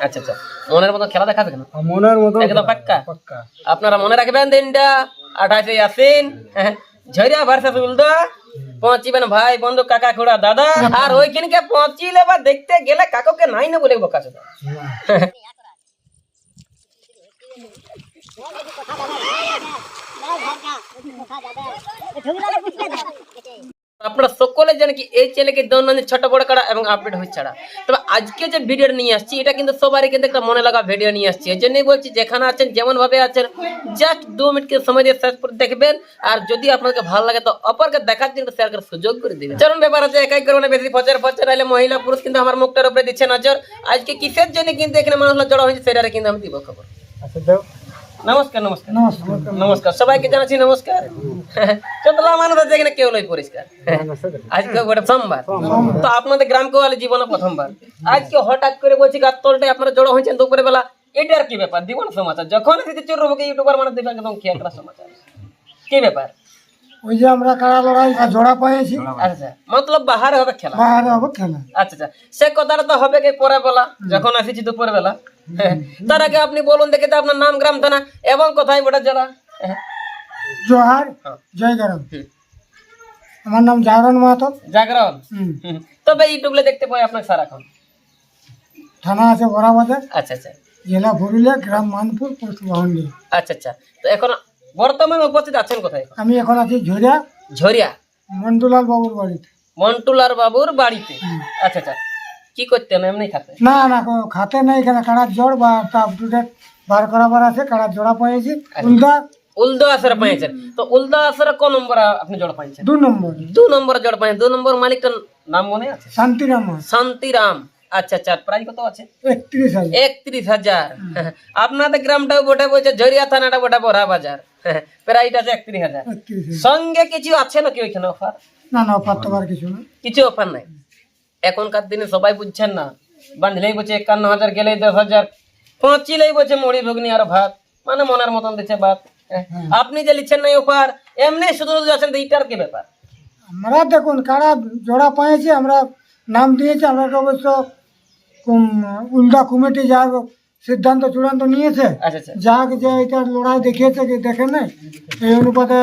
আচ্ছা আচ্ছা। মনের মতো খেলা দেখাবে কেন? মনের মতো একদম পাক্কা? পাক্কা। আপনারা মনে রাখবেন দিনটা আঠাশে আসেন ঝরিয়া ভার্সেস উল্দা পৌঁছিবেন ভাই বন্ধু কাকা খুড়া দাদা আর ওইখানকে পৌঁছিলে বা দেখতে গেলে কাকুকে নাই না বলে বোকা চোদা। আপনারা সকলে জানেন কি এই চ্যানেলকে দৈনন্দিন ছোট, বড় করা এবং আপডেট হয়ে ছাড়া। তবে আজকে যে ভিডিওটা নিয়ে আসছি, এটা কিন্তু সবারই কিন্তু একটা মনে লাগা ভিডিও নিয়ে আসছি। এই জন্যই বলছি, যেখানে আছেন যেমন ভাবে আছেন জাস্ট দু মিনিটকে সময় দিয়ে শেষ করে দেখবেন। আর যদি আপনাকে ভালো লাগে, তো অপরকে দেখার জন্য শেয়ার করার সুযোগ করে দিবেন। চরম ব্যাপার আছে একাই করব না, বেশি ফচার ফচার নাহলে মহিলা, পুরুষ কিন্তু আমার মুখটার উপরে দিচ্ছে নজর। আজকে কিসের জন্য কিন্তু এখানে মানুষরা জড়ো হয়েছে সেটা কিন্তু আমি দিব খবর। আচ্ছা নমস্কার নমস্কার। নমস্কার নমস্কার। সবাইকে জানাচ্ছি নমস্কার। চতলা মানুষ আছে এখানে কেউ নয় পরিষ্কার। আজকে গোটা সোমবার। তো আপনাদের গ্রাম কোয়ালে জীবনে প্রথমবার। আজকে হঠাৎ করে বলছি গাতলটাই আপনারা জড়ো হয়েছেন দুপুরে বেলা এটা আর কি ব্যাপার? দিব না সমাচার। যখন এসেছে চোর রোবকে ইউটিউবার মানে দেবে একদম খেয়ে একটা সমাচার। কি ব্যাপার? ওই যে আমরা কারা লড়াই জোড়া পাইছি আচ্ছা মতলব বাহারে হবে খেলা। বাইরে হবে খেলা। আচ্ছা আচ্ছা। সে কথাটা তো হবে কি পরে বেলা যখন আসিছি দুপুর বেলা হ্যাঁ। তার আগে আপনি বলুন দেখে আপনার নাম গ্রাম থানা এবং কোথায় বটা জেলা? হ্যাঁ। জোহার জয় গরম। আমার নাম জাগরণ মাহাতো। জাগরণ। তবে ইউটিউবে দেখতে পাই আপনার সারাক্ষণ। থানা আছে বড়াবাজার আচ্ছা আচ্ছা। জেলা পুরুলিয়া গ্রাম মানপুর পোস্ট আচ্ছা আচ্ছা। তো এখন বর্তমানে উপস্থিত আছেন কোথায়? আমি এখন আছি ঝরিয়া। ঝরিয়া? মন্টুলাল বাবুর বাড়িতে। মন্টুলাল বাবুর বাড়িতে। আচ্ছা আচ্ছা। কি করতেন এমনি খাতে? না না কোনো খাতে নেই এখানে কাড়ার জোড় বা আপ টু ডেট বার করাবার আছে কাড়ার জোড়া পাইছি উল্টা উলদা। আসরে পাইছেন তো উলদা আসরে কোন নম্বর আপনি জড় পাইছেন? দু নম্বর। দু নম্বর জড় পাইছেন। দু নম্বর মালিকটার নাম মনে আছে? শান্তিরাম। শান্তিরাম। আচ্ছা আচ্ছা প্রাইস কত আছে? একত্রিশ হাজার। একত্রিশ হাজার। আপনাদের গ্রামটাও বটে বলছে ঝরিয়া থানাটা বটে বড়া বাজার। প্রাইস আছে একত্রিশ হাজার। সঙ্গে কিছু আছে নাকি ওইখানে অফার না না পাত্তবার কিছু না। কিছু অফার নাই? এখনকার দিনে সবাই বুঝছেন না। বাঁধলেই বলছে একান্ন হাজার গেলেই দশ হাজার পঁচিলেই বলছে মুড়ি ঘুগনি আর ভাত মানে মনের মতন দিচ্ছে ভাত হ্যাঁ। আপনি যে লিখছেন না অফার এমনি শুধু শুধু আছেন এইটার কি ব্যাপার? আমরা দেখুন কারা জোড়া পাইছি আমরা নাম দিয়েছি আমরা তো অবশ্য উল্টা কমিটি যা সিদ্ধান্ত চূড়ান্ত নিয়েছে। আচ্ছা আচ্ছা। যাক যে এটা লড়াই দেখিয়েছে কি দেখে নাই এই অনুপাতে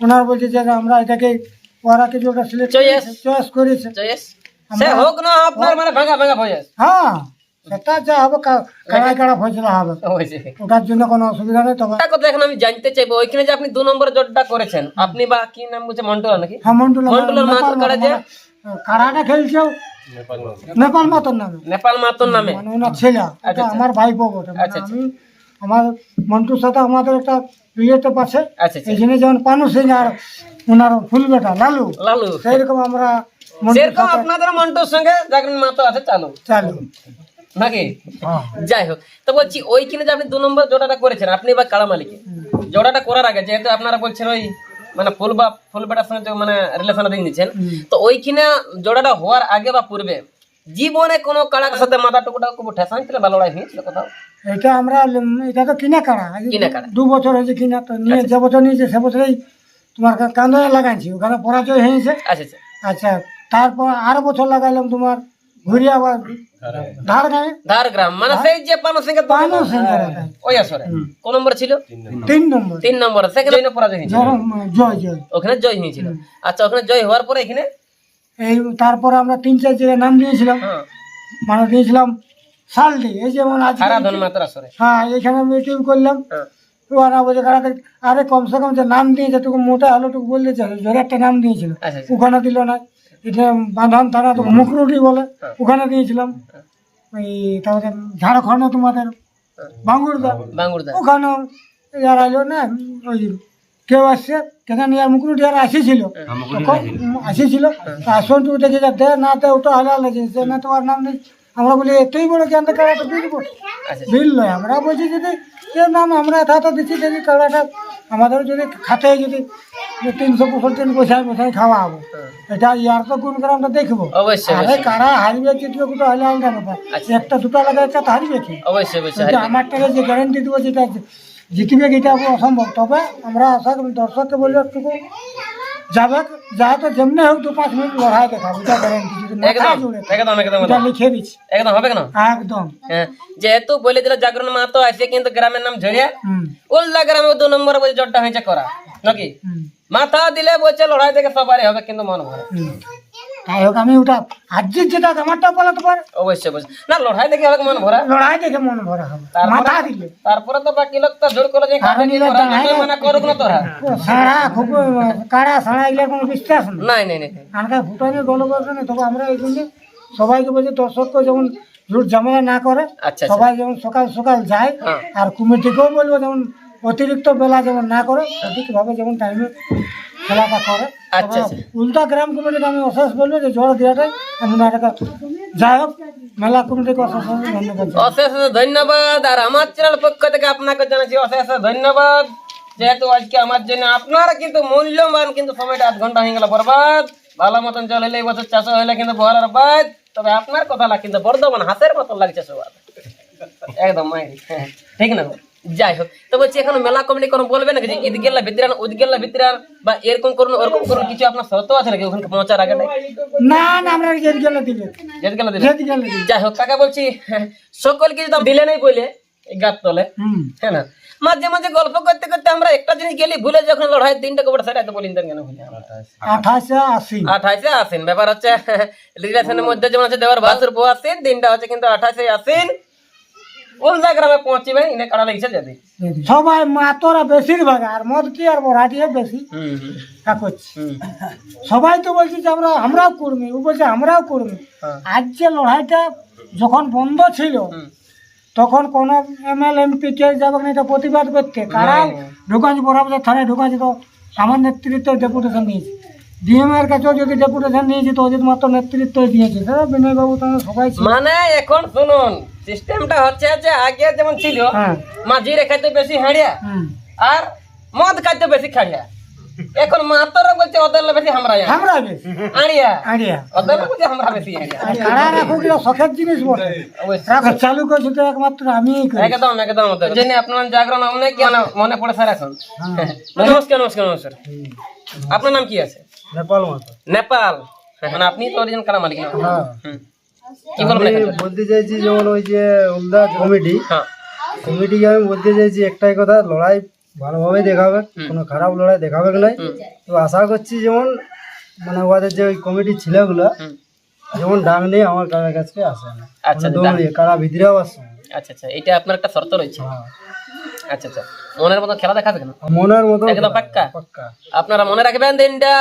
ওনার বলছে যে আমরা এটাকে ওরা কিছু একটা সিলেক্ট চয়েস করেছে জয়েশ সে হোক না আপনার মানে ভাঙা ভাঙা ভয়েস। হ্যাঁ সেটা যা হবে কাড়া হবে। ওটার জন্য কোনো অসুবিধা নেই তবে কথা এখন আমি জানতে চাইব ওইখানে যে আপনি দু নম্বর জোটটা করেছেন আপনি বা কি নাম বলছে মন্টুলা নাকি? হেমন্টুলা মন্টুলার মাহাতোর কাড়া যে কাড়াটা খেলছেও নেপাল মাতর নামে। নেপাল মাতর নামে। মানে ওনার ছেলে ওটা আমার বটে। মানে আচ্ছা, আচ্ছা। আমি আমার মন্টুর সাথে আমাদের একটা রিলেটিভ আছে আচ্ছা আচ্ছা। যেমন পানু সিং আর ওনার ফুল বেটা লালু। লালু। সেইরকম আমরা সেরকম আপনাদের মন্টুর সঙ্গে জাগরণ মাতো আছে চালু। চালু। নাকি? হ্যাঁ। যাই হোক তো বলছি ওইখানে যে আপনি দু নম্বর জোড়াটা করেছেন আপনি বা কালা মালিকে জোড়াটা করার আগে যেহেতু আপনারা বলছেন ওই মানে ফুল বা ফুল বেটার সঙ্গে মানে রিলেশন দিয়ে নিচ্ছেন তো ওইখানে জোড়াটা হওয়ার আগে বা পূর্বে জীবনে কোনো কাড়ার সাথে মাথা টুকুটা খুব ঠেসান ছিল বা লড়াই হয়েছিল কোথাও? এটা আমরা এটা তো কিনা কাড়া। কিনা কাড়া। দু বছর হয়েছে কিনা তো নিয়ে যে বছর নিয়েছে সে বছরেই তোমার কান্দনে লাগাইছি। ওখানে পরাজয় হয়েছে। আচ্ছা আচ্ছা। আচ্ছা তারপর আর বছর লাগাইলাম তোমার ঘুরিয়া বা ধার গায়ে ধার গ্রাম মানে সেই যে পানো সঙ্গে পানু সিং ওই আসরে। কোন নম্বর ছিল? তিন নম্বর। তিন নম্বর সেখানে জয় পরাজয় হয়েছিল? জয়- ওখানে জয় হয়েছিল। আচ্ছা ওখানে জয় হওয়ার পরে এখানে? এই তারপরে আমরা তিন চার জায়গায় নাম দিয়েছিলাম। হ্যাঁ। মানে দিয়েছিলাম সালডি এই যেমন আসরে। হ্যাঁ এখানে মিটিং করলাম। হ্যাঁ। আরে কমসে কম যে নাম দিয়েছে টুকু মোটা হলো টুকু বললে চলে জোরে একটা নাম দিয়েছিল। আচ্ছা আচ্ছা। ওখানে দিল না। এটা বাঁধন থানা তো মুখরুটি বলে ওখানে দিয়েছিলাম। ওই তারপরে ঝাড়খণ্ড তোমাদের বাঙ্গুরদা। বাঙ্গুরদা। ওখানেও ইয়ার আইলো না ওই কেউ আসছে সেখানে ইয়ার মুখরুটি আর আসেছিল। আসেছিল। আসন টুকু দেখে যা দে না দে ওটা হালা লাগছে। সে না তোমার নাম নেই। আমরা বলি এতই বড় কেন কাড়াটা বিল আচ্ছা। বিল নয় আমরা বলছি যদি এর নাম আমরা এত দিচ্ছি যদি কাড়াটা আমাদের যদি খাতে যদি তিনশো পঁয়ষট্টি পয়সায় পয়সায় খাওয়া হবে। এটা ইয়ার তো কোন করে আমরা দেখব? আরে কারা হারবে জিতবে কোথাও হলে আলাদা ব্যাপার। আচ্ছা। একটা দুটো লাগাই একটা হারবে কি? আমার টাকা যে গ্যারেন্টি দেবো যেটা জিতবে এটা অসম্ভব। তবে আমরা আশা করি দর্শককে বলব একটু যাবে যা তো যেমনি হোক দু পাঁচ মিনিট লড়াই দেখা এটা গ্যারেন্টি একদম একদম একদম এটা লিখে দিচ্ছি একদম হবে কেন? একদম। হ্যাঁ, যেহেতু বলে দিল জাগরণ মাহাতো আছে কিন্তু গ্রামের নাম ঝরিয়া উল্লা গ্রামে দু নম্বর বলে জটটা হয়েছে করা নাকি? মাথা দিলে বলছে লড়াই থেকে সবারই হবে কিন্তু মন ভরে। যাই হোক আমি ওটা যেটা আমারটা পারে। অবশ্যই অবশ্যই। না লড়াই দেখে হবে মন ভরা। লড়াই দেখে মন ভরা হবে। তারপরে- মাথা দিলে। তারপরে তো বাকি লোক তো জোর করে যে কাটে নিলে লড়াই দাঁড়ায় দেখে মানে করুক না তোরা। সারা খুব কাড়া সাড়া এগুলো কোনো বিশ্বাস নেই। করছে না তবে আমরা এই জন্য সবাইকে বলছি দর্শককে যেমন রুট ঝামেলা না করে আচ্ছা আচ্ছা। সবাই যেমন সকাল সকাল যায় হ্যাঁ। আর কমিটিকেও বলব যেমন অতিরিক্ত বেলা যেমন না করে সঠিকভাবে যেমন টাইমে খেলাটা করে। আচ্ছা, আচ্ছা। উল্টা গ্রাম কমিটিকে আমি অশেষ বলব যে জোর দেওয়াটাই আমি ওনাটাকে যাই হোক মেলা কমিটিকে অশেষ অশেষ ধন্যবাদ অশেষ ধন্যবাদ আর আমার চ্যানেল পক্ষ থেকে আপনাকে জানাচ্ছি অশেষ ধন্যবাদ। যেহেতু আজকে আমার জন্য আপনারা কিন্তু মূল্যবান কিন্তু সময়টা আধ ঘণ্টা হয়ে গেল বরবাদ। ভালো মতন জল হলে এই বছর চাষ হলে কিন্তু বহার বাদ। তবে আপনার কথা কিন্তু বর্ধমান হাতের মতন লাগছে সবার। একদম মাইরি হ্যাঁ, ঠিক না? যাই হোক তো বলছি এখন মেলা কমিটি কোনো বলবে নাকি যে ঈদ গেল্লা ভিতরান উদ গেল্লা ভিতরান বা এরকম করুন ওরকম করুন কিছু আপনার শর্ত আছে নাকি ওখানে পৌঁছার আগে না না আমরা জেদ গেলে দিলে যেতে গেলে দিলে যাই হোক কাকা বলছি হ্যাঁ, সকলকে যদি দিলে নেই বলে এই গাছ তলে। হ্যাঁ না? মাঝে মাঝে গল্প করতে করতে আমরা একটা জিনিস গেলি ভুলে যখন লড়াই তিনটা কবর সেটা তো বলিন কেন ভুলে আঠাশে আশি আঠাশে আসেন ব্যাপার হচ্ছে রিলেশনের মধ্যে যেমন আছে দেওয়ার বাসুর বউ আসেন দিনটা হচ্ছে কিন্তু আঠাশে আসেন উল্দা গ্রামে পৌঁছিবেন ইনে কাটা লেগেছে যদি। সবাই মাতরা বেশিরভাগ আর মদ কি আর বড়াটিয়ে বেশি। হুম হুম, তা করছে। সবাই তো বলছে যে আমরা আমরাও কর্মী ও বলছে আমরাও কর্মী। হ্যাঁ। আজ যে লড়াইটা যখন বন্ধ ছিল তখন কোন এম এল এমপি কে যাবে এটা প্রতিবাদ করতে কারাও ঢুকাছি বরাবর থানায় ঢুকাছি তো আমার নেতৃত্ব ডেপুটেশন নিয়েছে। ডিএম এর কাছেও যদি ডেপুটেশন নিয়েছি তো অজিত মাত্র নেতৃত্ব দিয়েছে। দাদা বিনয় বাবু তোমার সবাই মানে এখন শুনুন সিস্টেমটা হচ্ছে যে আগে যেমন ছিল হ্যাঁ। মাঝি রেখাইতে বেশি হাড়িয়া হুম। আর মদ খাইতে বেশি খাড়িয়া এখন মাতর বলছে ওদের বেশি আমরা আমরা বেশ। আড়িয়া। আড়িয়া। ওদের বলছে আমরা বেশি আড়িয়া। আর কারা রাখো কি শখের জিনিস বটে। অবশ্যই। রাখো চালু করছি তো একমাত্র আমিই করি। একদম একদম জেনে আপনার জাগরণ অনেক জ্ঞান মনে পড়ে স্যার এখন। নমস্কার নমস্কার নমস্কার। আপনার নাম কি আছে? নেপাল মতো নেপাল। মানে আপনি তো অরিজিন কারা মালিক না বলতে চাইছি যেমন ওই যে উমদা কমিটি হ্যাঁ। কমিটিকে আমি বলতে চাইছি একটাই কথা লড়াই ভালোভাবে দেখাবে কোনো খারাপ লড়াই দেখাবে নাই। তো আশা করছি যেমন মানে ওদের যে ওই কমিটির ছেলেগুলো যেমন ডাক নেই আমার কারার কাছে আসে না। আচ্ছা মানে কারা ভিতরেও আসে আচ্ছা আচ্ছা এটা আপনার একটা শর্ত রয়েছে। হ্যাঁ। আচ্ছা আচ্ছা মনের মতো খেলা দেখাবে কেন? মনের মতো একদম পাক্কা? পাক্কা। আপনারা মনে রাখবেন দিনটা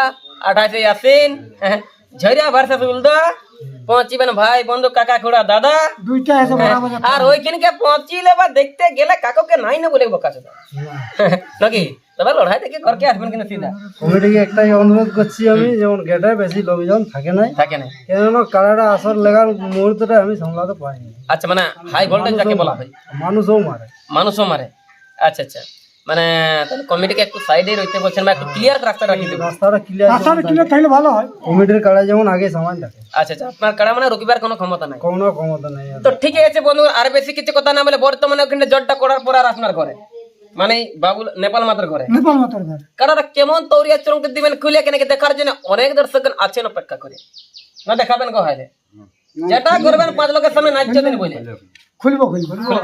আঠাশে আসিন হ্যাঁ, ঝরিয়া ভার্সেস উলদা পৌঁছিবেন ভাই বন্ধু কাকা খুড়া দাদা। দুইটা এসে বরাবর আর ওইখানকে পৌঁছিলে বা দেখতে গেলে কাকুকে নাই না বলে বোকা চোদা। নাকি? তবে লড়াই থেকে ঘরকে আসবেন কিন্তু সিধা। কমিটিকে একটাই অনুরোধ করছি আমি যেমন গেটে বেশি লোকজন থাকে নাই থাকে না কেননা কারাটা আসর লেগার মুহূর্তটা আমি সামলাতে পারিনি। আচ্ছা মানে হাই ভোল্টেজ যাকে বলা হয়। মানুষও মারে। মানুষও মারে। আচ্ছা আচ্ছা। মানে তাহলে কমিটিকে একটু সাইডে রইতে বলছেন বা একটু ক্লিয়ার রাস্তা রাখি দেবো রাস্তাটা ক্লিয়ার রাস্তাটা ক্লিয়ার থাকলে ভালো হয়। কমিটির কাড়া যেমন আগে সামান থাকে। আচ্ছা আচ্ছা আপনার কারা মানে রুকিবার কোনো ক্ষমতা নাই? কোনো ক্ষমতা নেই। তো ঠিক আছে বন্ধু আর বেশি কিছু কথা না বলে বর্তমানে ওখানে জটটা করার পর আর আপনার ঘরে। মানে বাবুল নেপাল মাত্র ঘরে। নেপাল মাতার ঘর। কারণ কেমন তৌরিয়া চরমকে দিবেন খুলে কেন দেখার জন্য অনেক দর্শক আছেন অপেক্ষা করে। না দেখাবেন কো হাইলে। যেটা করবেন পাঁচ লোকের সামনে নাচ দিন বলে খুলবো। খুলবো।